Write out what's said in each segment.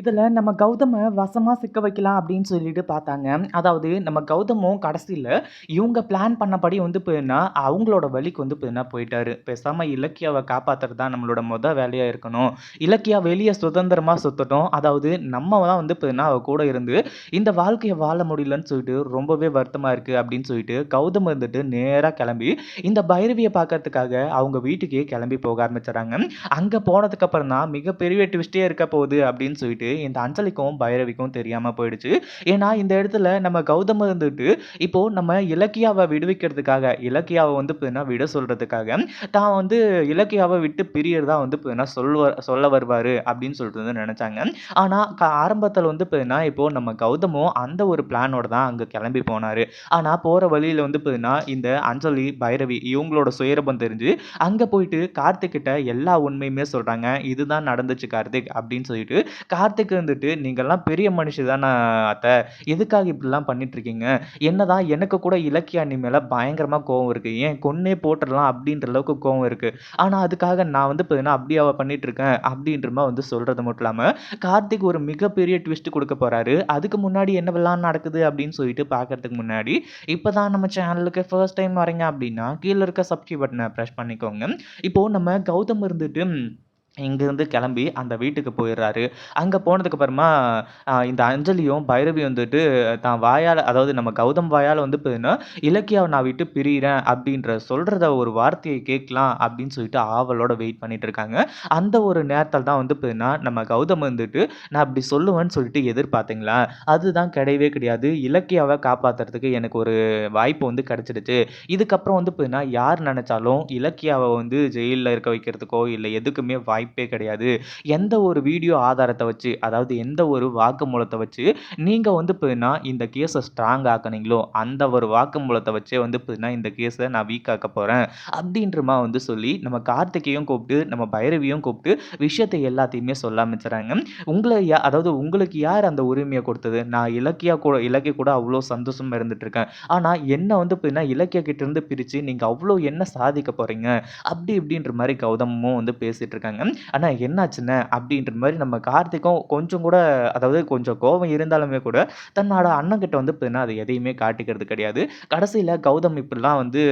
இதில் நம்ம கௌதமை வசமாக சிக்க வைக்கலாம் அப்படின்னு சொல்லிட்டு பார்த்தாங்க. அதாவது நம்ம கௌதமும் கடைசியில் இவங்க பிளான் பண்ணபடி வந்து பார்த்தீங்கன்னா, அவங்களோட வழிக்கு வந்து பார்த்தீங்கன்னா போயிட்டாரு. பேசாமல் இலக்கியாவை காப்பாற்றுறது தான் நம்மளோட மொதல் வேலையாக இருக்கணும். இலக்கியா வெளியே சுதந்திரமாக சுத்தட்டும். அதாவது நம்ம தான் வந்து பார்த்தீங்கன்னா, அவள் கூட இருந்து இந்த வாழ்க்கையை வாழ முடியலன்னு சொல்லிட்டு ரொம்பவே வருத்தமாக இருக்குது அப்படின்னு சொல்லிட்டு, கௌதம் வந்துட்டு நேராக கிளம்பி இந்த பைரவியை பார்க்கறதுக்காக அவங்க வீட்டுக்கே கிளம்பி போக ஆரம்பிச்சுறாங்க. அங்கே போனதுக்கப்புறம் தான் மிகப்பெரிய ட்விஸ்ட்டே இருக்க போகுது அப்படின்னு சொல்லிட்டு இந்த அஞ்சலிக்கும், பைரவிக்கும் தெரியாம போயிடுச்சு. ஏன்னா இந்த இடத்துல நம்ம கௌதம் இருந்துட்டு இப்போ நம்ம இலக்கியாவை விடுவிக்கிறதுக்காக, இலக்கியாவை வந்து பார்த்தீங்கன்னா விட சொல்றதுக்காக, தான் வந்து இலக்கியாவை விட்டு பிரியறதா வந்து பார்த்தீங்கன்னா சொல்வ சொல்ல வருவாரு அப்படின்னு சொல்லிட்டு வந்து நினச்சாங்க ஆனா க வந்து பார்த்தீங்கன்னா, இப்போ நம்ம கௌதமும் அந்த ஒரு பிளானோட தான் அங்க கிளம்பி போனாரு. ஆனா போற வழியில வந்து பார்த்தீங்கன்னா, இந்த அஞ்சலி, பைரவி இவங்களோட சுயரபம் தெரிஞ்சு, அங்க போயிட்டு கார்த்திக் கிட்ட எல்லா உண்மையுமே சொல்றாங்க. இதுதான் நடந்துச்சு கார்த்திக் அப்படின்னு சொல்லிட்டு, கார்த்திக் இருந்துட்டு நீங்கள்லாம் பெரிய மனுஷி தான அத்த. எதுக்காக இப்படிலாம் பண்ணிட்டுருக்கீங்க என்ன என்னதான் எனக்கு கூட இலக்கிய அண்ணி மேலே பயங்கரமாக கோவம் இருக்குது ஏன் கொன்னே போட்டுடலாம் அப்படின்ற அளவுக்கு கோவம் இருக்குது ஆனால் அதுக்காக நான் வந்து பார்த்தீங்கன்னா, அப்படி அவள் பண்ணிட்டுருக்கேன் அப்படின்ற வந்து சொல்கிறது மட்டும் இல்லாமல் கார்த்திக் ஒரு மிகப்பெரிய ட்விஸ்ட் கொடுக்க போகிறாரு அதுக்கு முன்னாடி என்னவெல்லாம் நடக்குது அப்படின்னு சொல்லிட்டு பார்க்கறதுக்கு முன்னாடி, இப்போ தான் நம்ம சேனலுக்கு ஃபர்ஸ்ட் டைம் வரீங்க அப்படின்னா, கீழே இருக்க சப்ஸ்கிரைப் பட்டனை ப்ரெஸ் பண்ணிக்கோங்க. இப்போது நம்ம கௌதம் இருந்துட்டு இங்கேருந்து கிளம்பி அந்த வீட்டுக்கு போயிடுறாரு. அங்கே போனதுக்கப்புறமா இந்த அஞ்சலியும், பைரவியும் வந்துட்டு தான் வாயால் அதாவது நம்ம கௌதம் வாயால் வந்து பார்த்தீங்கன்னா, இலக்கியாவை நான் விட்டு பிரியிறேன் அப்படின்ற சொல்கிறத ஒரு வார்த்தையை கேட்கலாம் அப்படின்னு சொல்லிட்டு ஆவலோட வெயிட் பண்ணிட்டு இருக்காங்க. அந்த ஒரு நேரத்தில் தான் வந்து பார்த்தீங்கன்னா, நம்ம கௌதம் வந்துட்டு நான் அப்படி சொல்லுவேன்னு சொல்லிட்டு எதிர்பார்த்தீங்களா? அதுதான் கிடையவே கிடையாது. இலக்கியாவை காப்பாத்துறதுக்கு எனக்கு ஒரு வாய்ப்பு வந்து கிடச்சிடுச்சு இதுக்கப்புறம் வந்து பார்த்தீங்கன்னா, யார் நினச்சாலும் இலக்கியாவை வந்து ஜெயிலில் இருக்க வைக்கிறதுக்கோ, இல்லை எதுக்குமே வாய்ப்பு கிடையாது. எந்த ஒரு வீடியோ ஆதாரத்தை வச்சு, அதாவது எந்த ஒரு வாக்குமூலத்தை வச்சு, நீங்கள் வந்து போயின்னா இந்த கேஸை ஸ்ட்ராங் ஆக்கினீங்களோ அந்த ஒரு வாக்குமூலத்தை வச்சே வந்து போயின்னா இந்த கேஸை நான் வீக் ஆக்க போகிறேன் அப்படின்றமா வந்து சொல்லி, நம்ம கார்த்திகையும் கூப்பிட்டு, நம்ம பைரவியும் கூப்பிட்டு, விஷயத்தை எல்லாத்தையுமே சொல்ல ஆரம்பிச்சுறாங்க. உங்களை யா அதாவது உங்களுக்கு யார் அந்த உரிமையை கொடுத்தது நான் இலக்கியா கூட இலக்கிய கூட அவ்வளோ சந்தோஷமாக இருந்துட்டு இருக்கேன். ஆனால் என்ன வந்து போயின்னா இலக்கிய கிட்டேருந்து பிரித்து நீங்கள் அவ்வளோ என்ன சாதிக்க போகிறீங்க அப்படி இப்படின்ற மாதிரி கௌதமும் வந்து பேசிகிட்டு இருக்காங்க. அண்ணா என்னாச்சுண்ணே? அப்படின்ற மாதிரி நம்ம கார்த்திக்கும் கொஞ்சம் கூட அதாவது கொஞ்சம் கோவம் இருந்தாலுமே கூட, தன்னோட அண்ணன்கிட்ட வந்து பார்த்தீங்கன்னா, அது எதையுமே காட்டிக்கிறது கிடையாது. கடைசியில் கௌதம் இப்படிலாம் வந்து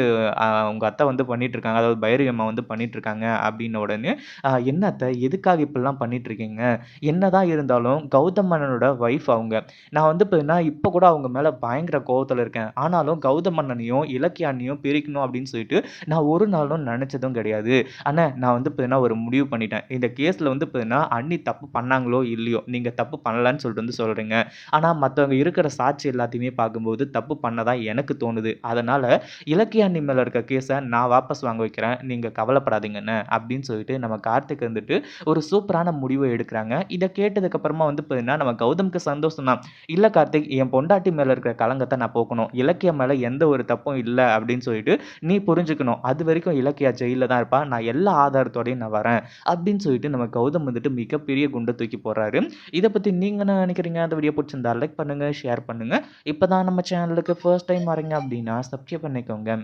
அவங்க அத்தை வந்து பண்ணிகிட்ருக்காங்க அதாவது பைரவி அம்மா வந்து பண்ணிகிட்ருக்காங்க இருக்காங்க அப்படின்ன உடனே, என்னத்தை என்ன அத்தை எதுக்காக இப்படிலாம் பண்ணிகிட்ருக்கீங்க என்ன என்னதான் இருந்தாலும் கௌதம் மன்னனோட வைஃப் அவங்க. நான் வந்து பார்த்தீங்கன்னா, இப்போ கூட அவங்க மேலே பயங்கர கோபத்தில் இருக்கேன். ஆனாலும் கௌதம் மன்னனையும் இலக்கிய பிரிக்கணும் அப்படின்னு சொல்லிட்டு, நான் ஒரு நாளும் நினச்சதும் கிடையாது. ஆனால் நான் வந்து பார்த்தீங்கன்னா, ஒரு முடிவு பண்ணிட்டேன். இந்த கேஸில் வந்து பார்த்தீங்கன்னா, அண்ணி தப்பு பண்ணாங்களோ இல்லையோ, நீங்கள் தப்பு பண்ணலான்னு சொல்லிட்டு வந்து சொல்கிறீங்க ஆனால் மற்றவங்க இருக்கிற சாட்சி எல்லாத்தையுமே பார்க்கும்போது, தப்பு பண்ணதான் எனக்கு தோணுது. அதனால் இலக்கிய அண்ணி மேலே இருக்க கேஸை நான் வாபஸ் வாங்க வைக்கிறேன். நீங்கள் கவலைப்படாதீங்கன்னு அப்படின்னு சொல்லிட்டு நம்ம கார்த்திக் வந்துட்டு ஒரு சூப்பரான முடிவை எடுக்கிறாங்க இதை கேட்டதுக்கப்புறமா வந்து பார்த்தீங்கன்னா, நம்ம கௌதம்க்கு சந்தோஷம் தான். இல்லை கார்த்திக் என் பொண்டாட்டி மேலே இருக்கிற கலங்கத்தை நான் போக்கணும். இலக்கியம் மேலே எந்த ஒரு தப்பும் இல்லை அப்படின்னு சொல்லிட்டு நீ புரிஞ்சுக்கணும். அது வரைக்கும் இலக்கியா ஜெயிலில் தான் இருப்பா. நான் எல்லா ஆதாரத்தோடையும் நான் வரேன். அப்படின்னு சொல்லிட்டு நம்ம கௌதம் வந்துட்டு மிகப்பெரிய குண்டை தூக்கி போடுறாரு. இதை பற்றி நீங்கள் என்ன நினைக்கிறீங்க அந்த வீடியோ பிடிச்சிருந்தா லைக் பண்ணுங்கள் ஷேர் பண்ணுங்கள் இப்போ தான் நம்ம சேனலுக்கு ஃபர்ஸ்ட் டைம் வரீங்க அப்படின்னா, சப்ஸ்கிரைப் பண்ணிக்கோங்க.